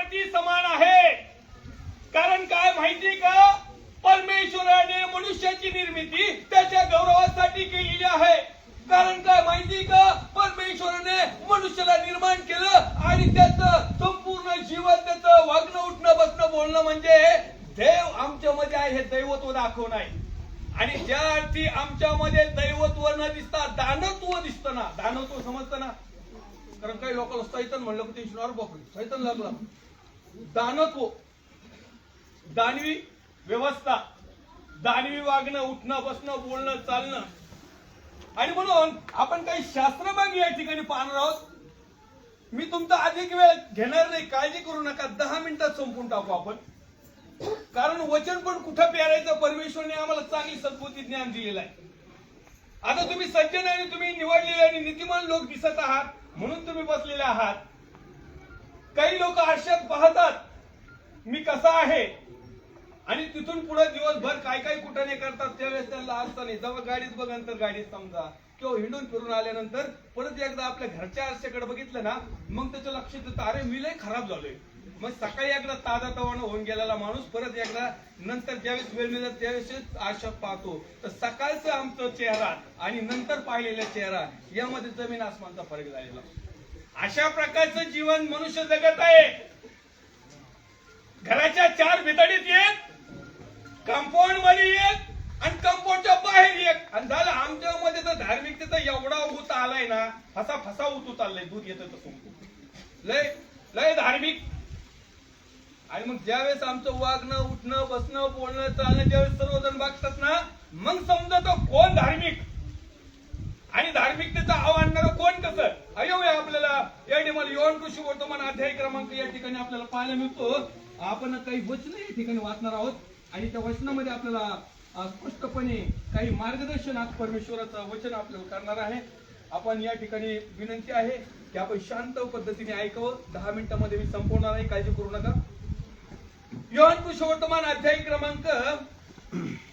प्रती समान आहे. कारण काय माहिती का? परमेश्वराने मनुष्याची निर्मिती त्याच्या गौरवासाठी केलेली आहे. कारण काय माहिती का? परमेश्वराने मनुष्याला निर्माण केलं आणि त्याचं संपूर्ण जीवन त्याचं वागणं उठणं बसणं बोलणं म्हणजे देव आमच्यामध्ये आहे हे दैवत्व दाखव आहे. आणि ज्या अर्थी आमच्यामध्ये दैवत्व न दिसता दानत्व दिसत ना दानत्व समजतं ना? कारण काही लोकांना सैतन म्हणलं की टेन्शन अरे सैतन लागलं. दानत्व दानवी व्यवस्था. दानवी वागणं उठणं बसणं बोलणं चालणं. आणि म्हणून आपण काही शास्त्रभाग या ठिकाणी पाहणार आहोत. मी तुमचा अधिक वेळ घेणार नाही. काळजी करू नका. दहा मिनिटात संपून टाकू आपण. कारण वचन पण कुठं पेरायचं परमेश्वरने आम्हाला चांगली सद्बुद्धी ज्ञान दिलेलं आहे. आता तुम्ही सज्जन आणि तुम्ही निवडलेले आणि नीतिमान लोक दिसत आहात. म्हणून तुम्ही बसलेले आहात. काही लोक आरशात पाहतात मी कसा आहे? आणि तिथून पुढे दिवसभर काय काय कुठं करतात त्यावेळेस त्यांना अर्थ नाही. जेव्हा गाडीच बघ नंतर गाडीत समजा. किंवा हिंडून फिरून आल्यानंतर परत एकदा आपल्या घरच्या आरशाकडे बघितलं ना मग त्याच्या लक्षात येतं अरे मी लय खराब झालोय. मग सकाळी एकदा ताजा तवानं होऊन गेलेला माणूस परत एकदा नंतर ज्यावेळेस वेळ मिळत त्यावेळेस आरशात पाहतो. तर सकाळचं आमचा चेहरा आणि नंतर पाहिलेला चेहरा यामध्ये जमीन आसमानचा फरक झालेला. अशा प्रकारचं जीवन मनुष्य जगत आहे. घराच्या चार भितडीत येत कंपाऊंडमध्ये येत आणि कंपाऊंडच्या बाहेर एक आणि झालं आमच्यामध्ये तर धार्मिकतेचा एवढा उत आलाय ना फसा फसा उतू चाललाय दूध येतं तसं. लय लय धार्मिक. आणि मग ज्यावेळेस आमचं वागणं उठणं बसणं बोलणं चालणं ज्यावेळेस सर्वजण बघतात ना मग समजत कोण धार्मिक. आणि धार्मिकतेचं आव्हान कोण कसं? अयो आपल्याला. या ठिकाणी योन कृषी वर्तमान अध्याय क्रमांक या ठिकाणी आपल्याला पाहायला मिळतो. आपण काही वचन या ठिकाणी वाचणार आहोत. आणि त्या वचनामध्ये आपल्याला स्पष्टपणे काही मार्गदर्शन आज परमेश्वराचं वचन आपल्याला करणार आहे. आपण या ठिकाणी विनंती आहे की आपण शांत पद्धतीने ऐकावं. दहा मिनिटांमध्ये मी संपवणार आहे काळजी करू नका. योहान वर्तमान अध्याय क्रमांक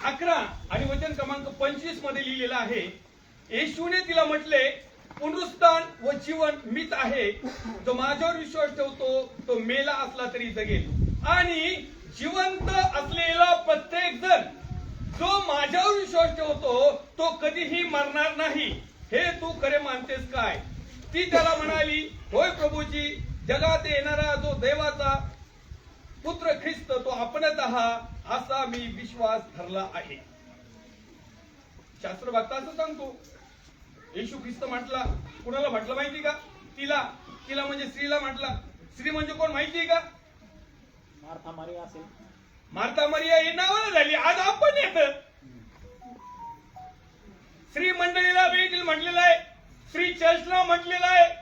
अकरा आणि वचन क्रमांक पंचवीसमध्ये लिहिलेला आहे. येशूने तिला म्हटले पुनरुस्थान व जीवन मीच आहे. जो माझ्यावर विश्वास ठेवतो तो मेला असला तरी जगेल. आणि जिवंत असलेला प्रत्येक जण जो माझ्यावर विश्वास ठेवतो तो कधीही मरणार नाही. हे तू खरे मानतेस काय? ती त्याला म्हणाली होय प्रभूजी जगात येणारा जो देवाचा पुत्र ख्रिस्त तो आपणच आहात असा मी विश्वास धरला आहे. शास्त्र भक्त असं सांगतो. येशू ख्रिस्त म्हटला कुणाला म्हटलं माहिती का? तिला. तिला म्हणजे स्त्रीला म्हटला. स्त्री म्हणजे कोण माहिती का? मार्था मारिया असेल. मार्ता मरिया ही नावाला झाली. आज आपण येत. श्री मंडळीला देखील म्हटलेलं आहे. श्री चर्चला म्हटलेलं आहे.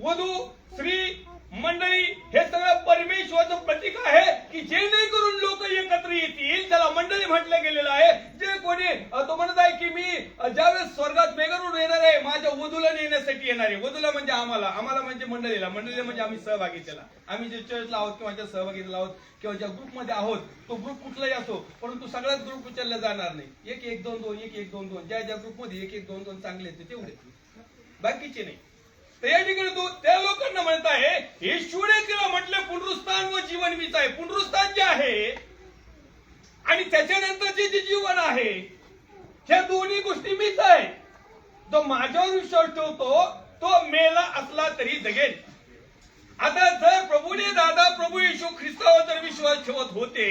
वधू श्री मंडळी हे सगळं परमेश्वराचं प्रतीक आहे की जेणेकरून लोक एकत्र येतील. त्याला मंडळी म्हटलं गेलेलं आहे. जे कोणी तो म्हणत आहे की मी ज्यावेळेस स्वर्गात मेघरून येणार आहे माझ्या वधूला नेण्यासाठी येणार आहे. वधूला म्हणजे आम्हाला आम्हाला म्हणजे मंडळीला. मंडळीला म्हणजे आम्ही सहभागी त्याला. आम्ही जे चर्चला आहोत किंवा ज्या सहभागीला आहोत किंवा ज्या ग्रुपमध्ये आहोत तो ग्रुप कुठलाही असो परंतु सगळ्याच ग्रुप उचलला जाणार नाही. एक एक दोन दोन एक एक दोन दोन. ज्या ज्या ग्रुपमध्ये एक एक दोन दोन चांगले आहेत तेवढे. बाकीचे नाही. तर या ठिकाणी तो त्या लोकांना म्हणत आहे येशूने तिला म्हटलं पुनरुस्थान व जीवन मीच आहे. पुनरुस्थान जे आहे आणि त्याच्यानंतरचे जे जीवन आहे ह्या दोन्ही गोष्टी मीच आहे. जो माझ्यावर विश्वास ठेवतो तो मेला असला तरी जगेल. आता जर प्रभूने दादा प्रभू येशू ख्रिस्तावर जर विश्वास ठेवत होते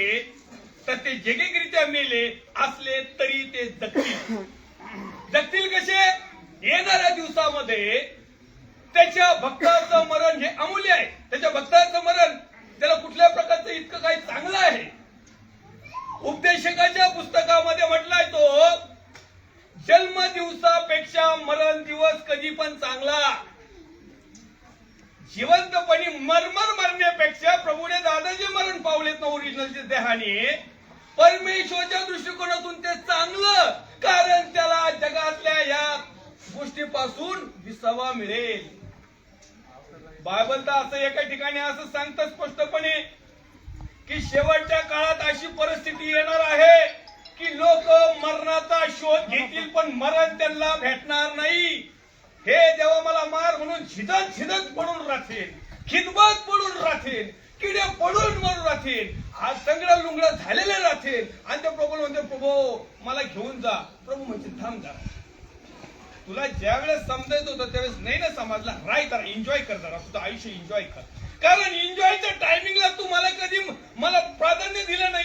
तर ते जगेकरित्या मेले असले तरी ते जगतील. जगतील कसे? येणाऱ्या दिवसामध्ये त्याच्या भक्ताचं मरण हे अमूल्य आहे. त्याच्या भक्ताचं मरण त्याला कुठल्या प्रकारचं इतकं काही चांगलं आहे? उपदेशकाच्या पुस्तकामध्ये म्हटलाय तो जन्म दिवसापेक्षा मरण दिवस कधी पण चांगला. जिवंतपणी मरमर मरण्यापेक्षा प्रभूने दादाजी मरण पावलेत ना ओरिजिनलच्या देहाने. परमेश्वरच्या दृष्टिकोनातून ते चांगलं कारण त्याला जगातल्या या गोष्टीपासून विसावा मिळेल. बायबल तर असं एका ठिकाणी असं सांगतं स्पष्टपणे की शेवटच्या काळात अशी परिस्थिती येणार आहे की लोक मरणाचा शोध घेतील पण मरण त्यांना भेटणार नाही. हे देवा मला मार म्हणून झिदत झिदत पडून राहतील खिदमत पडून राहतील किडे पडून मरून राहतील आज सगळं लुंगडं झालेले राहतील. आणि ते प्रभू म्हणते प्रभू मला घेऊन जा. प्रभू म्हणजे थांब जा. तुला ज्या वेळेस समजायचं होतं त्यावेळेस नाही ना समजला राय जरा एन्जॉय कर जरा तुझं आयुष्य एन्जॉय कर. कारण एन्जॉयच्या टायमिंगला तू मला कधी मला प्राधान्य दिलं नाही.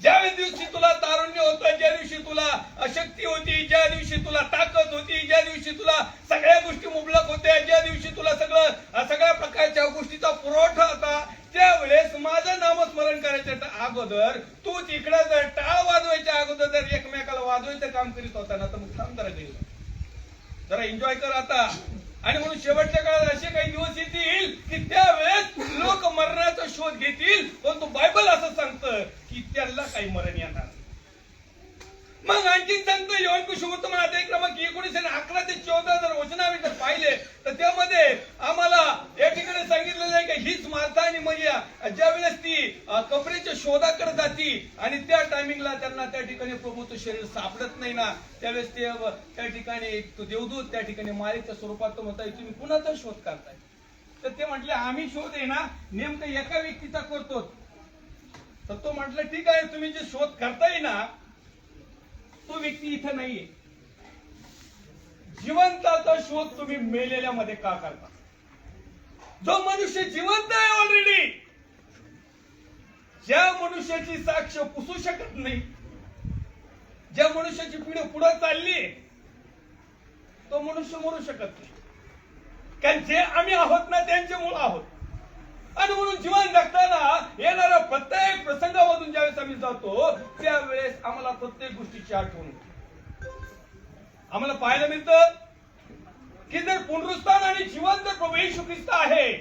ज्या दिवशी तुला तारुण्य होतं ज्या दिवशी तुला अशक्ती होती ज्या दिवशी तुला ताकद होती ज्या दिवशी तुला सगळ्या गोष्टी मुबलक होत्या ज्या दिवशी तुला सगळं सगळ्या प्रकारच्या गोष्टीचा पुरवठा होता त्यावेळेस माझं नामस्मरण करायच्या अगोदर तू तिकडं जर टाळ वाजवायच्या अगोदर जर एकमेकाला वाजवायचं काम करीत होता ना तर मग थांब जरा गेलं जरा एन्जॉय कर आता. आणि म्हणून शेवटच्या काळात असे काही दिवस येतील की त्यावेळेस लोक मरणाचा शोध घेतील परंतु बायबल असं सांगतं की त्यांना काही मरण येणार मग आणखी सांगतो योन शुभत म्हणा क्रमांक एकोणीस आणि अकरा ते चौदा जर वचनावे जर पाहिले तर त्यामध्ये आम्हाला या ठिकाणी सांगितलेलं आहे की हीच माता आणि मरिया ज्या वेळेस ती कपड्याच्या शोधाकडे जाती आणि त्या टायमिंगला त्यांना त्या ठिकाणी प्रभूचं शरीर सापडत नाही ना त्यावेळेस ते त्या ठिकाणी तो देवदूत त्या ठिकाणी मारेच्या स्वरूपात तो म्हणताय तुम्ही कुणाचा शोध करताय? तर ते म्हटले आम्ही शोध आहे ना नेमकं एका व्यक्तीचा करतो तर तो म्हटलं ठीक आहे तुम्ही जे शोध करताय ना तो व्यक्ती इथं नाहीये. जिवंताचा शोध तुम्ही मेलेल्यामध्ये का करता? जो मनुष्य जिवंत आहे ऑलरेडी ज्या मनुष्याची साक्ष पुसू शकत नाही ज्या मनुष्याची पिढी पुढे चालली तो मनुष्य मरू शकत नाही. कारण जे आम्ही आहोत ना त्यांचे मूळ आहोत. आणि म्हणून जीवन जगताना येणाऱ्या प्रत्येक प्रसंगामधून ज्यावेळेस आम्ही जातो त्यावेळेस आम्हाला प्रत्येक गोष्टीची आठवण आम्हाला पाहायला मिळतं की जर पुनरुस्थान आणि जिवंत प्रभू येशू ख्रिस्त आहे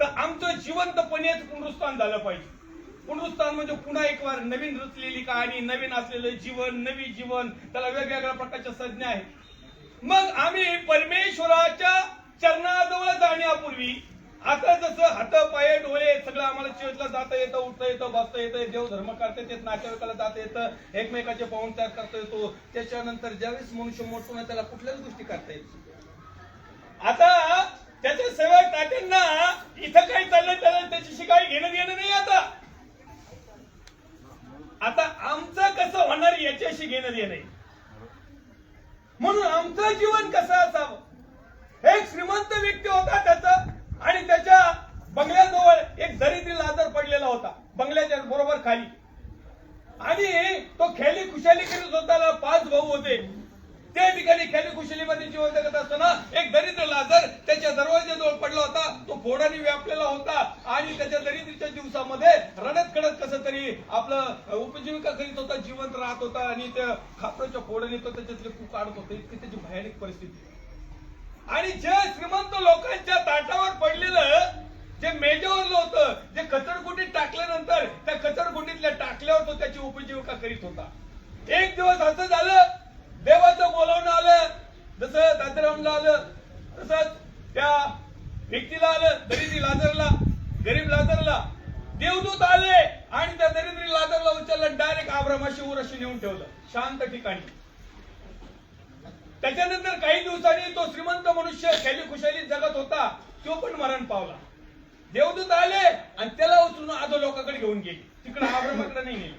तर आमचं जिवंतपणेच पुनरुस्थान झालं पाहिजे. पुनरुत्थान म्हणजे पुन्हा एक वार नवीन रचलेली कहाणी नवीन असलेलं जीवन नवी जीवन त्याला वेगवेगळ्या प्रकारच्या संज्ञा आहेत. मग आम्ही परमेश्वराच्या चरणाजवळ जाण्यापूर्वी आता जसं हात पाय डोळे सगळं आम्हाला चर्चला जाता येतं उठता येतं बसता येतं देव धर्म करता येत नातेवाईकाला जाता येतं एकमेकाचे पाहून तयार करता येतो. त्याच्यानंतर ज्यावेळेस मनुष्य मोठतो ना त्याला कुठल्याच गोष्टी करता येत आता त्याच्या सेवा टाक्यांना इथं काही चाललंय त्याला त्याच्याशी काही घेणं देणं नाही आता. आता आमचं कसं होणार याच्याशी घेणं देणं आहे. म्हणून आमचं जीवन कसं असावं? एक श्रीमंत व्यक्ती होता त्याचा आणि त्याच्या बंगल्याजवळ एक दरिद्री आदर पडलेला होता. बंगल्याच्या बरोबर खाली. आणि तो खेली खुशाली करीत होता पाच भाऊ होते. त्या ठिकाणी खेली खुशालीमध्ये जीवन जगत असताना एक दरिद्र लाजर त्याच्या दरवाज्याजवळ पडला होता. तो फोडाने व्यापलेला होता. आणि त्याच्या दरिद्रीच्या दिवसामध्ये रडत कडत कसं तरी आपलं उपजीविका करीत होता जिवंत राहत होता. आणि त्या खापराच्या फोडाने तो त्याच्यातले कू काढत होते. इतकी त्याची भयानक परिस्थिती. आणि जे श्रीमंत लोकांच्या ताटावर पडलेलं जे मेजेवरलं होतं जे कचरगुंडीत टाकल्यानंतर त्या कचरगुंडीतल्या टाकल्यावर तो त्याची उपजीविका करीत होता. एक दिवस असं झालं देवाचं बोलावणं आलं जसं दादरामला आलं तसंच त्या व्यक्तीला आलं दरिद्री लाजरला गरीब लाजरला देवदूत आले आणि त्या दरिद्री लाजरला उचललं डायरेक्ट आब्रामाशी उराशी नेऊन ठेवलं. शांत ठिकाणी. त्याच्यानंतर काही दिवसांनी तो श्रीमंत मनुष्य शैली खुशाली जगत होता तो पण मरण पावला. देवदूत आले आणि त्याला उचलून आदो लोकांकडे घेऊन गेले. तिकडे आब्रमाकडे नाही नेले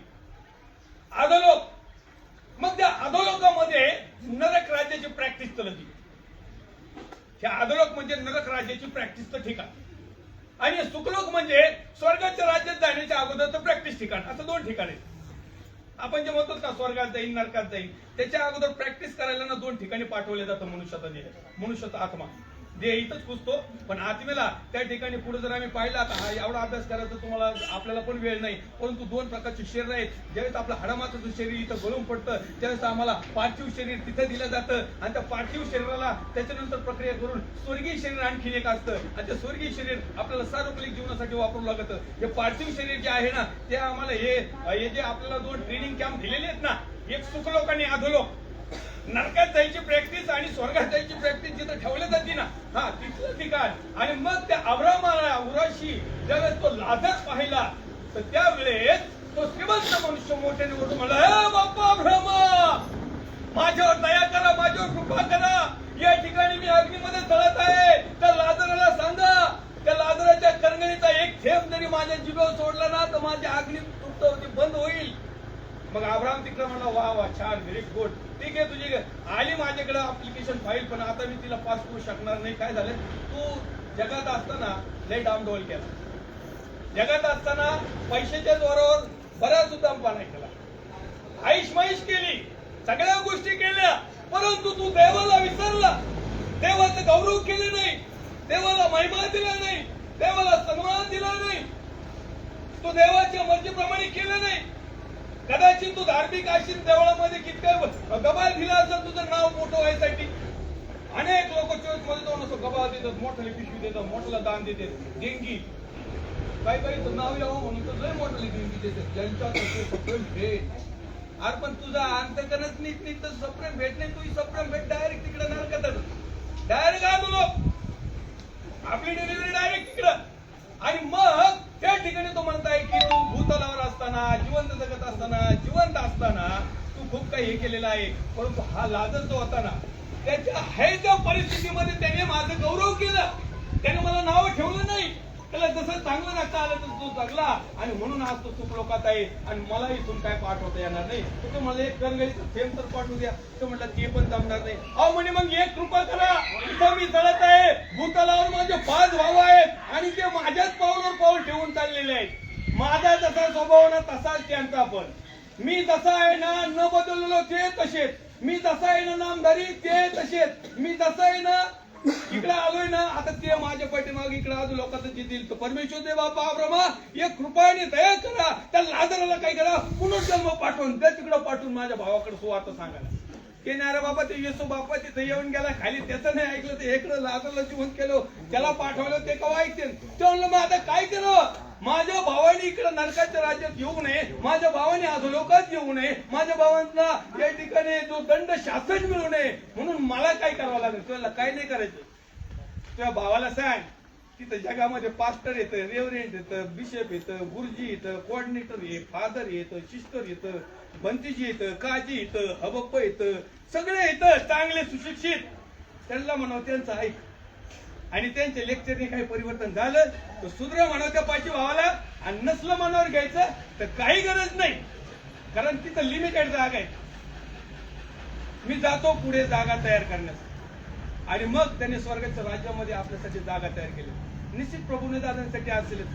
आदोलोक मग त्या अधोलोकामध्ये नरक राज्याची प्रॅक्टिस तर होती त्या अधोलोक म्हणजे नरक राज्याची तर ठिकाण. आणि सुखलोक म्हणजे स्वर्गाच्या राज्यात जाण्याच्या अगोदरचं प्रॅक्टिस ठिकाण. असं दोन ठिकाण आहेत. आपण जे म्हणतो का स्वर्गात जाईल नरकात जाईल त्याच्या अगोदर प्रॅक्टिस करायला ना दोन ठिकाणी पाठवले जातं मनुष्याचा देह मनुष्याचा आत्मा. देह इथंच पुसतो. पण आत्मेला त्या ठिकाणी पुढे जर आम्ही पाहिला तर हा एवढा अभ्यास करायचा तुम्हाला आपल्याला पण वेळ नाही. परंतु दोन प्रकारचे शरीर आहेत. ज्यावेळेस आपलं हाडामाचं शरीर इथं गळून पडतं त्यावेळेस आम्हाला पार्थिव शरीर तिथं दिलं जातं. आणि त्या पार्थिव शरीराला त्याच्यानंतर प्रक्रिया करून स्वर्गीय शरीर आणखीन एक असतं. आणि ते स्वर्गीय शरीर आपल्याला सार्वजनिक जीवनासाठी वापरू लागतं. हे पार्थिव शरीर जे आहे ना ते आम्हाला हे हे जे आपल्याला दोन ट्रेनिंग कॅम्प दिलेले आहेत ना एक सुखलोक आणि अधोलोक नरकात जायची प्रॅक्टिस आणि स्वर्गात जायची प्रॅक्टिस जिथं ठेवले जाते ना हा तिथलं ठिकाण. आणि मग त्या अब्रामाला उराशी ज्यावेळेस तो लाजर पाहिला. तर त्यावेळेस तो श्रीमंत मनुष्य मोठ्याने उठून म्हणला "हे बाप्पा अब्रामा माझ्यावर दया करा माझ्यावर कृपा करा. या ठिकाणी मी अग्नीमध्ये जळत आहे. त्या लाजराला सांगा त्या लाजराच्या करंगणीचा एक थेंब जरी माझ्या जिभेवर सोडला ना तर माझी अग्नी तृप्त होती बंद होईल. मग आब्राम तिकडे म्हणला वा वा छान व्हेरी गुड ठीक आहे तुझी आली माझ्याकडे अप्लिकेशन फाईल पण आता मी तिला पास करू शकणार नाही. काय झालं? तू जगात असताना लय डामडोल केला. जगात असताना पैशाच्या जोरावर बऱ्याच उद्दामपणा केला. आईश महिश केली सगळ्या गोष्टी केल्या परंतु तू देवाला विसरला. देवाचं गौरव केले नाही. देवाला महिमा दिला नाही. देवाला सन्मान दिला नाही. तू देवाच्या मर्जीप्रमाणे केलं नाही. कदाचित तू धार्मिक अशी देवळामध्ये कितकं गबाल दिला असेल तुझं नाव मोठं व्हायसाठी? अनेक लोक चोवीसमध्ये जाऊन असं गबाल देतात मोठ्याला पिशवी देतात मोठ्याला दान देते देणगी. काही काही नाव यावं म्हणून तर लय मोठ्याला देणगी देतात. ज्यांच्या भेट. अरे पण तुझा अंतकरणच नीट नीट तर सप्रेम भेट नाही तुझी सप्रेम भेट डायरेक्ट तिकडे नरकतात डायरेक्ट आलो. आपली डिलिव्हरी डायरेक्ट तिकडं. आणि मग असताना जिवंत जगत असताना जिवंत असताना तू खूप काही हे केलेलं आहे परंतु हा लाजत जो होता ना. त्याच्या ह्याच्या परिस्थितीमध्ये त्याने माझं गौरव केलं. त्याने मला नाव ठेवलं नाही. त्याला जसं चांगलं नका आलं तसं तो जगला. आणि म्हणून आज तो चूक लोकात आहे. आणि मला इथून काय पाठवता येणार नाही. तर मला एक करगळीचं थेंब तर पाठवू द्या. तर म्हटलं ते पण जमणार नाही. अहो म्हणे मग एक कृपा करा. इथं मी चढत आहे. भूतलावर माझे पाच भाऊ आहेत. आणि ते माझ्याच पाऊलवर पाऊल ठेवून चाललेले आहेत. माझा जसा स्वभाव ना तसाच त्यांचा पण. मी जसा आहे ना न बदललो ते तसेच. मी जसा आहे ना नामधारी ते तसेच. मी जसा आहे ना इकडे आलोय ना आता ते माझ्या पाठीमाग इकडे आज लोकांचं जितील तर परमेश्वर दे बाबा ब्रह्मा एक कृपाने तयार करा. त्या लाजाराला काय करा? पुनर्जन्म पाठवून त्या तिकडं पाठवून माझ्या भावाकडे सुवार्थ सांगायला. ते नाही बाबा ते येसू बाप्पा तिथे येऊन गेला खाली त्याचं नाही ऐकलं ते इकडं लाजारला जिवंत केलं त्याला पाठवलं ते का ऐकते ते म्हणलं मग आता काय केलं? माझ्या भावाने इकडं नरकाच्या राज्यात येऊ नये माझ्या भावाने अधोलोकात येऊ नये माझ्या भावांना या ठिकाणी जो दंड शासन मिळू नये म्हणून मला काय करावं लागेल? तुला काय नाही करायचं? तुझ्या भावाला सांग तिथं जगामध्ये पास्टर येतं रेव्हरेंट येतं बिशप येतं गुरुजी येतं कोऑर्डिनेटर ये फादर येतं सिस्टर येतं. बंतीजी येतं काजी येतं हबप्प येतं सगळे येतं चांगले सुशिक्षित. त्यांना म्हणावं त्यांचं ऐक. आणि त्यांच्या लेक्चरने काही परिवर्तन झालं तर सुद्र म्हणावं त्या पाठी भावाला आणि नसलं मनावर घ्यायचं तर काही गरज नाही. कारण तिथं लिमिटेड जागा आहे. मी जातो पुढे जागा तयार करण्यास. आणि मग त्यांनी स्वर्गाच्या राज्यामध्ये आपल्यासाठी जागा तयार केली. निश्चित प्रभूने दादांसाठी असेलच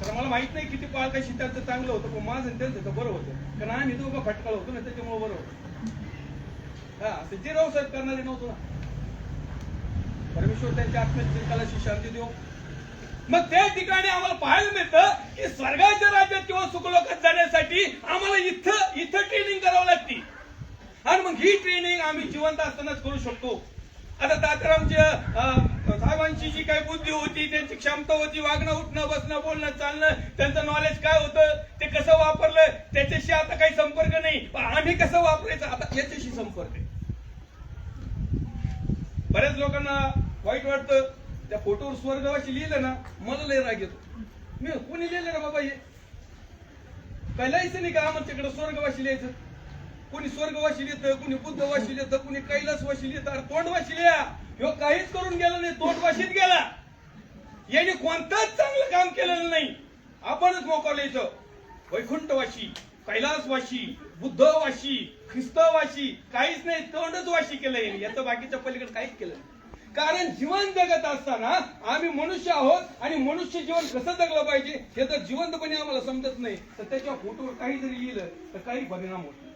तर मला माहीत नाही किती पाळ कशी त्यांचं चांगलं होतं पण माझं त्यांचं तर बरं होतं. कारण आम्ही दोघं फटकळ होतो ना त्याच्यामुळे बरं होतं. हा ते जे राव साहेब करणारे नव्हतो ना. परमेश्वर त्यांच्या आत्मचिंताला शांती देऊ मग त्या ठिकाणी आम्हाला पाहायला मिळतं की स्वर्गाच्या राज्यात किंवा सुखलोकात जाण्यासाठी आम्हाला इथं इथं ट्रेनिंग करावं लागते. आणि मग ही ट्रेनिंग आम्ही जिवंत असतानाच करू शकतो. आता तात्यारामच्या साहेबांची जी काही बुद्धी होती त्यांची क्षमता होती वागणं उठणं बसणं बोलणं चालणं त्यांचं नॉलेज काय होतं ते कसं वापरलं त्याच्याशी आता काही संपर्क नाही. पण आम्ही कसं वापरायचं? आता याच्याशी संपर्क आहे. बऱ्याच लोकांना वाईट वाटतं. त्या फोटोवर स्वर्गवाशी लिहिलं ना मला लय राग येतो. मी कोणी लिहिलं ना बाबा हे? काय लिहायचं नाही का आमच्याकडे स्वर्गवाशी लिहायचं? कोणी स्वर्गवाशी लिहितं कोणी बुद्धवाशी लिहितं कोणी कैलासवाशी लिहितं. अरे तोंडवाशी लिहा. ह्यो काहीच करून गेला नाही तोंडवाशीत गेला. याने कोणताच चांगलं काम केलेलं नाही. आपणच मोकळ वैकुंठवाशी कैलासवाशी बुद्धवाशी ख्रिस्तवाशी काहीच नाही तोंडच वाशी केलं याने. याचं बाकीच्या पलीकडे काहीच केलं नाही. कारण जीवन जगत असताना आम्ही मनुष्य आहोत आणि मनुष्य जीवन कसं जगलं पाहिजे हे जर जिवंतपणे आम्हाला समजत नाही. तर त्याच्या फोटोवर काही जरी लिहिलं तर काही परिणाम होत नाही.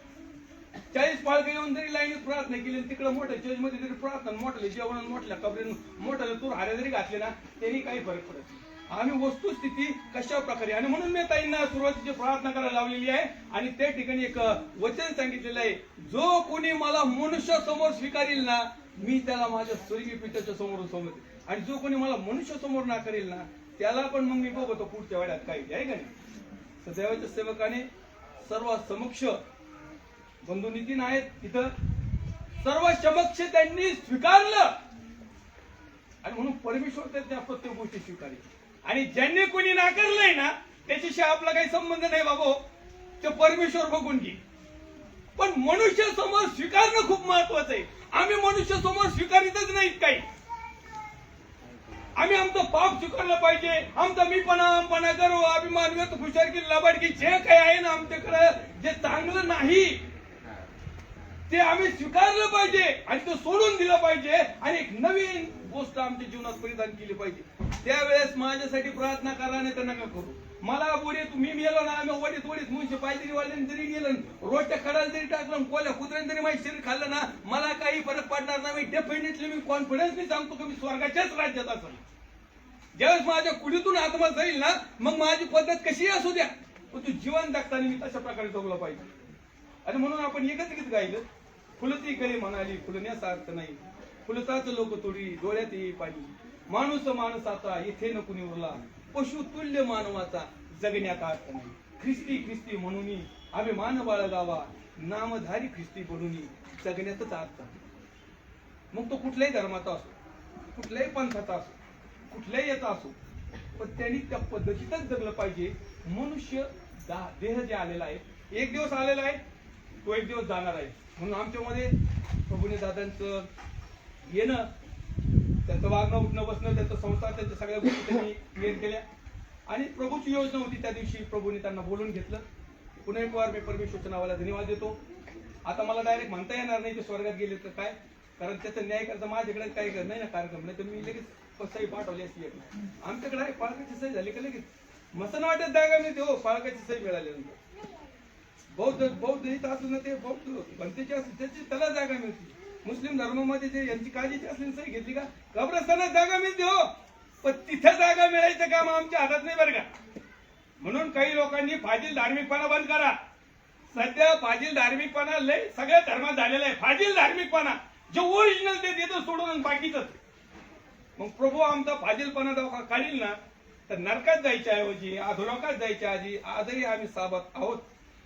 चाळीस पाळके येऊन जरी लाईनीत प्रार्थना केली तिकडे मोठ्या चर्च मध्ये जरी प्रार्थना मोठ्या जेवण मोठल्या मोठ्या कबरीन मोठ्या तूर हाऱ्या जरी घातले ना त्यांनी काही फरक पडत नाही. आम्ही वस्तुस्थिती कशा प्रकारे आणि म्हणून मी ताईंना सुरुवातीची प्रार्थना करायला लावलेली आहे. आणि त्या ठिकाणी एक वचन सांगितलेलं आहे. जो कोणी मला मनुष्य समोर स्वीकारील ना मी त्याला माझ्या स्वर्गीय पित्याच्या समोर समोर आणि जो कोणी मला मनुष्य समोर ना करेल ना त्याला पण मग मी बघतो पुढच्या वेळात काही आहे का नाही? तर देवाच्या सेवकाने सर्व समक्ष बंधू नितीन आहेत तिथं. सर्व समक्ष त्यांनी स्वीकारलं. आणि म्हणून परमेश्वर त्या प्रत्येक गोष्टी स्वीकारली. आणि ज्यांनी कोणी नाकारलंय ना त्याच्याशी आपला काही संबंध नाही बाबा. ते परमेश्वर बघून घे. पण मनुष्य समोर स्वीकारणं खूप महत्वाचं आहे. आम्ही मनुष्य समोर स्वीकारितच नाहीत काही. आम्ही आमचं पाप स्वीकारलं पाहिजे. आमचा मीपणा आमपणा करू. अभिमान व्यक्त हुशारकी लबाडकी. जे काही आहे ना आमच्याकडं जे चांगलं नाही ते आम्ही स्वीकारलं पाहिजे आणि ते सोडून दिलं पाहिजे आणि एक नवीन गोष्ट आमच्या जीवनात परिधान केली पाहिजे. त्यावेळेस माझ्यासाठी प्रार्थना करा नाही तर नका करू. मला बोडे तुम्ही मेलो ना आम्ही वडीत वडीत मुंशी पायदरी वाल्याने जरी गेलं रोजच्या खडाला जरी टाकलं कोल्या कुत्र्याने जरी माझे शरीर खाल्लं ना मला काही फरक पडणार नाही. डेफिनेटली मी कॉन्फिडन्सली सांगतो की मी स्वर्गाच्याच राज्यात असेल. ज्यावेळेस माझ्या कुडीतून आत्मा जाईल ना मग माझी पद्धत कशी असू द्या? पण तू जीवन जगताना मी तशा प्रकारे जगलं पाहिजे. आणि म्हणून आपण एकच गीत गायलं. फुलती कली म्हणाली फुलण्याचा अर्थ नाही. फुलताच लोक तोडी डोळ्यात येई पाणी. माणूस माणसाचा इथे न कुणी उरला पशु तुल्य मानवाचा जगण्याचा अर्थ नाही. ख्रिस्ती ख्रिस्ती म्हणून अभिमान बाळगावा. नामधारी ख्रिस्ती बनून जगण्याचाच अर्थ आहे. मग तो कुठल्याही धर्माचा असो कुठल्याही पंथाचा असो कुठल्याही याचा असो पण त्यांनी त्या पद्धतीतच जगलं पाहिजे. मनुष्य दा- देह जे आलेला आहे एक दिवस आलेला आहे तो एक दिवस जाणार आहे. म्हणून आमच्यामध्ये प्रभूने दादांचं येणं त्याचं वागणं उठणं बसणं त्याचं संसार त्यांच्या सगळ्या गोष्टी त्यांनी क्लिअर केल्या आणि प्रभूची योजना होती त्या दिवशी प्रभूने त्यांना बोलून घेतलं. पुन्हा एक वार मी परमेश्वरच्या नावाला धन्यवाद देतो. आता मला डायरेक्ट म्हणता येणार नाही ते स्वर्गात गेले तर काय? कारण त्याचं न्याय करता माझ्याकडे काही नाही ना कार्यक्रम. नाही तर मी लगेच सही पाठवली असती नाही. आमच्याकडे आहे पालकाची सही झाली का लगेच? मसन वाटत जागा मिळते हो पालकाची सही मिळाल्यानंतर. बौद्ध बौद्ध इथं असून ते बौद्ध भंतेची असून त्याची त्याला जागा मिळते. मुस्लिम धर्मामध्ये जे यांची काळजीची असली सही घेतली का कब्रस्तानात जागा मिळते हो. पण तिथं जागा मिळायचं काम आमच्या हातात नाही बरं का. म्हणून काही लोकांनी फाजील धार्मिकपणा बंद करा. सध्या फाजील धार्मिकपणा लय सगळ्या धर्मात झालेला आहे. फाजील धार्मिकपणा जे ओरिजिनल ते देतो सोडून आणि बाकीच. मग प्रभू आमचा फाजीलपणा दवा काढील ना तर नरकात जायच्या ऐवजी अधोलोकात जायच्या आधी आजही आम्ही साबत आहोत.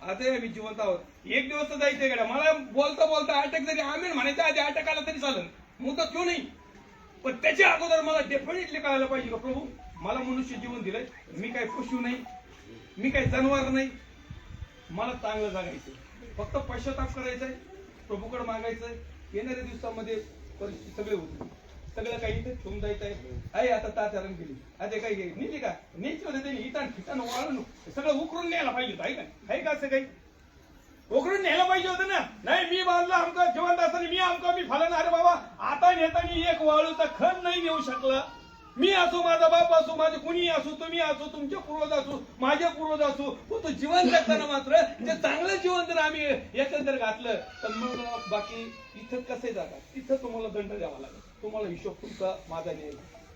आजही आम्ही जिवंत आहोत. एक दिवस तर जायचंय गड्या मला बोलता बोलता अटक जरी आम्ही म्हणायचं आधी अटक आला तरी चालेल. मुदत क्यों नाही. पण त्याच्या अगोदर मला डेफिनेटली कळायला पाहिजे का प्रभू. मला मनुष्य जीवन दिलंय. मी काही पशु नाही. मी काही जनावर नाही. मला चांगलं जगायचं फक्त पश्चाताप करायचंय. प्रभूकडे मागायचंय. येणाऱ्या दिवसामध्ये परिस्थिती सगळे होते. सगळं काही इथे ठेवून जायचं आहे. आहे आता ताचारण केली आता काही निघली का? न्यायची होते त्यांनी. इथं ठिकाण वाळून सगळं उकरून न्यायला पाहिजे आहे का आहे का असं काही? उकरून न्यायला पाहिजे होतं ना. नाही मी बांधला आमचा जिवंत असताना मी आमका मी फालन. अरे बाबा आता नेतानी एक वाळूचा खण नाही नेऊ शकला. मी असो माझा बाप असो माझे कुणी असो तुम्ही असो तुमचे पूर्वज असो माझे पूर्वज असो फक्त तो जीवन जगताना मात्र ते चांगलं जीवन जर आम्ही याच्यात जर घातलं तर मग बाकी इथं कसे जातात? तिथं तुम्हाला दंड द्यावा लागेल. तुम्हाला हिशोब तुमचा माझा नाही.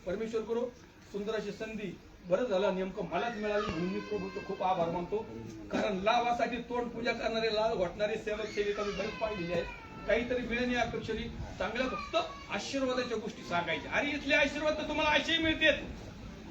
परमेश्वर करू सुंदर अशी संधी. बरं झालं नेमकं मलाच मिळाली म्हणून मी प्रभूचं खूप आभार मानतो. कारण लावासाठी तोंड पूजा करणारे लाल घोटणारे सेवक सेविका मी बरेच पाहिलेले आहेत. काहीतरी मिळणे अपेक्षाने चांगल्या फक्त आशीर्वादाच्या गोष्टी सांगायच्या. अरे इथले आशीर्वाद तर तुम्हाला असेही मिळतात.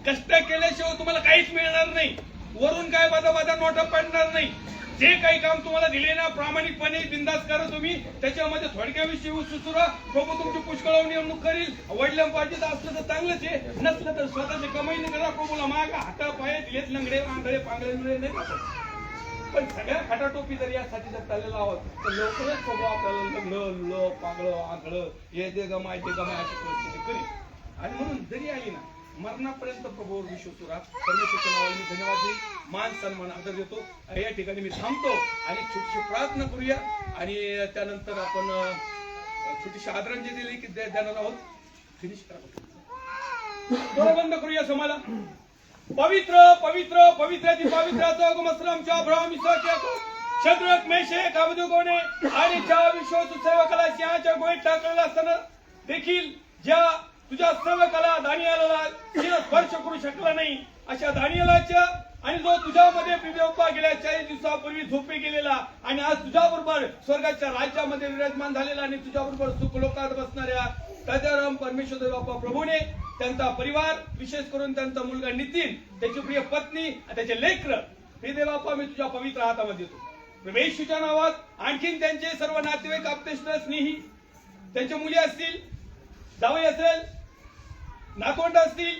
कष्ट केल्याशिवाय तुम्हाला काहीच मिळणार नाही. वरून काय बाजा बाजा नोटा पडणार नाही. जे काही काम तुम्हाला दिले ना प्रामाणिकपणे बिंदास करा तुम्ही. त्याच्यामध्ये थोडक्याविषयी सुसुरा प्रभू तुमची पुष्कळ नेमणूक करील. वडिलां पाहिजे असलं तर चांगलंच आहे. नसलं तर स्वतःचे न करा. प्रभूला मागा हाता पाय दिलेत लंगडे आंधळे पांगळे मिळेल नाही पण सगळ्या खटाटोपी जर यासाठी जर चाललेला आहोत तर लवकरच प्रभू आपल्याला लग्न लो पागळं आगळं हे जे गमाय ते गमाय अशी परिस्थिती करी आणि म्हणून जरी आली ना मरणापर्यंत प्रभू विश्वसुरा परमेश्वरच्या नावाने मी धन्यवाद देईल मान सन्मान आदर देतो. या ठिकाणी मी थांबतो आणि छोटीशी प्रार्थना करूया. आणि त्यानंतर आपण छोटीशी आदरांजली दिली की दे- देणार आहोत. फिनिश करा बंद करूया समाला. पवित्र पवित्र पवित्राची पवित्राचा काबदुगोने आणि ज्या सिंहाच्या गोळीत टाकलेला असताना देखील ज्या तुझ्या सेवकाला दानियाला स्पर्श करू शकला नाही अशा दानियालाच्या आणि जो तुझ्यामध्ये उभा गेल्या चाळीस दिवसापूर्वी झोपे गेलेला आणि आज तुझ्याबरोबर स्वर्गाच्या राज्यामध्ये विराजमान झालेला आणि तुझ्याबरोबर सुखलोकात बसणाऱ्या राजाराम परमेश्वर बाप्पा प्रभूने त्यांचा परिवार विशेष करून त्यांचा मुलगा नितीन त्याची प्रिय पत्नी आणि त्याचे लेकर हे देवाप्पा मी तुझ्या पवित्र हातामध्ये देतो. येशूच्या नावात आणखीन त्यांचे सर्व नातेवाईक आपतेष्ट स्नेही त्यांच्या मुली असतील जावई असेल नातवंड असतील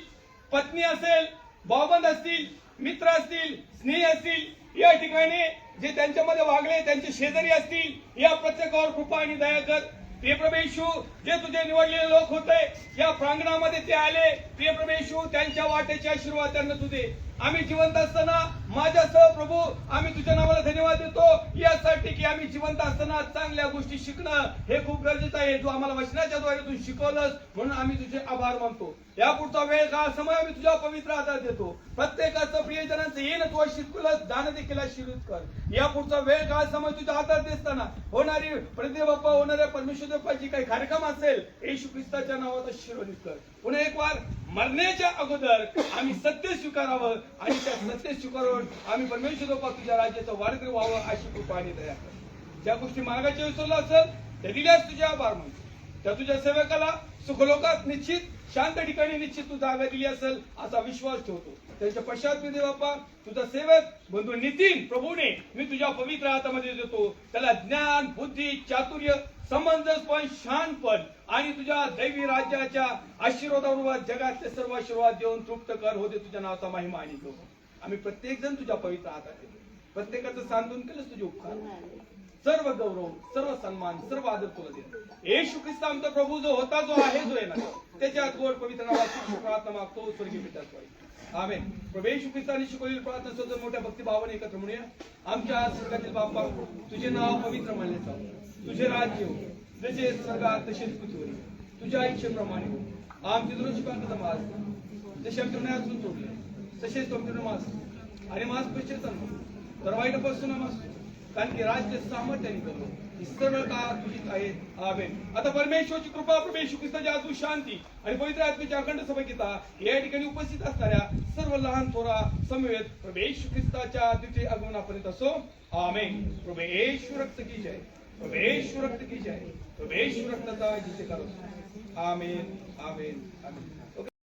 पत्नी असेल भावबंद असतील मित्र असतील स्नेही असतील या ठिकाणी जे त्यांच्यामध्ये वागले त्यांचे शेजारी असतील या प्रत्येकावर कृपा आणि दया कर. प्रिय प्रभेशू जे तुझे निवडलेले लोक होते या प्रांगणामध्ये ते आले. प्रिय प्रभेशू त्यांच्या वाटेच्या आशीर्वाद त्यांना तुझे. आम्ही जिवंत असताना माझ्यासह प्रभू आम्ही तुझ्या नावाला धन्यवाद देतो. यासाठी की आम्ही जिवंत असताना चांगल्या गोष्टी शिकणं हे खूप गरजेचं आहे. तू आम्हाला वचनाच्या द्वारे तू शिकवलंस म्हणून आम्ही तुझे आभार मानतो. या पुढचा वेळ काळ समय आम्ही तुझ्या पवित्र आधार देतो. प्रत्येकाचं प्रियजनांचं येणं तू शिकवलंस दान देखील शिरूत कर. या पुढचा वेळ काळ समय तुझ्या आधार देताना होणारी प्रतिदेव बाप्पा होणाऱ्या परमेश्वर बाप्पाची काही कार्यक्रम असेल येशू ख्रिस्ताच्या नावात आशीर्वादित कर. पुन्हा एक वार मरण्याच्या अगोदर आम्ही सत्य स्वीकारावं आणि त्या सत्य घेऊन आम्ही परमेश्वर बाप्पा तुझ्या राज्याचं वाढत व्हावं अशी कृपा आणि तयार कर ज्या गोष्टी मार्गाच्या विसरला असेल त्या दिल्यास तुझ्या आभार मानतो त्या तुझ्या सेवकाला सुखलोकात निश्चित शांत ठिकाणी निश्चित तू जागा दिली असेल असा विश्वास ठेवतो. त्याच्या पश्चात मी बाप्पा तुझा सेवक बंधू नितीन प्रभूने मी तुझ्या पवित्र हातामध्ये देतो. त्याला ज्ञान बुद्धी चातुर्य समंजसपण शानपण आणि तुझ्या दैवी राज्याच्या आशीर्वादाबरोबर जगातले सर्व आशीर्वाद देऊन तृप्त कर. होते तुझ्या नावाचा महिमा आणि गौरव. आम्ही प्रत्येक जण तुझ्या पवित्र हातात प्रत्येकाचं सांगून केलंच तुझे उपकार. सर्व गौरव सर्व सन्मान सर्व आदर तुला दे येशू ख्रिस्त आमचा प्रभू जो होता जो आहे जो येणार त्याच्यात गोड पवित्र नावाची प्रार्थना मागतो स्वर्गीय पित्यात आम्ही प्रभू येशू ख्रिस्ताने शिकवलेली प्रार्थना स्वतः मोठ्या भक्तिभावाने एकत्र म्हणूया. आमच्या स्वर्गातील बाप्पा तुझे नाव पवित्र मानले जाऊ. तुझे राज्य हो. जसे स्वर्गात तसेच पृथ्वीवर तुझ्या इच्छेप्रमाणे हो. आमची दुरुस्त प्रार्थना जसे आमच्या न्यायातून सोडले तसेच तुमचे मास आणि मास पैसे तर बसून मास कारण की राज्य सामर्थ्याने करतो सर्व का तुझीच आहे. आमेन. आता परमेश्वरची कृपा परमेश्वर ख्रिस्ताची आजू शांती आणि पवित्र आत्मेच्या अखंड सभेकिता या ठिकाणी उपस्थित असणाऱ्या सर्व लहान थोरा समवेत प्रभेश्वर ख्रिस्ताच्या द्वितीय आगमनापर्यंत असो. आमेन. प्रभेश्वर रक्त की जय. प्रभेश्वर रक्त की जय. प्रभेश्वर रक्ताचा जिथे करो आमेन. आमेन. आमेन.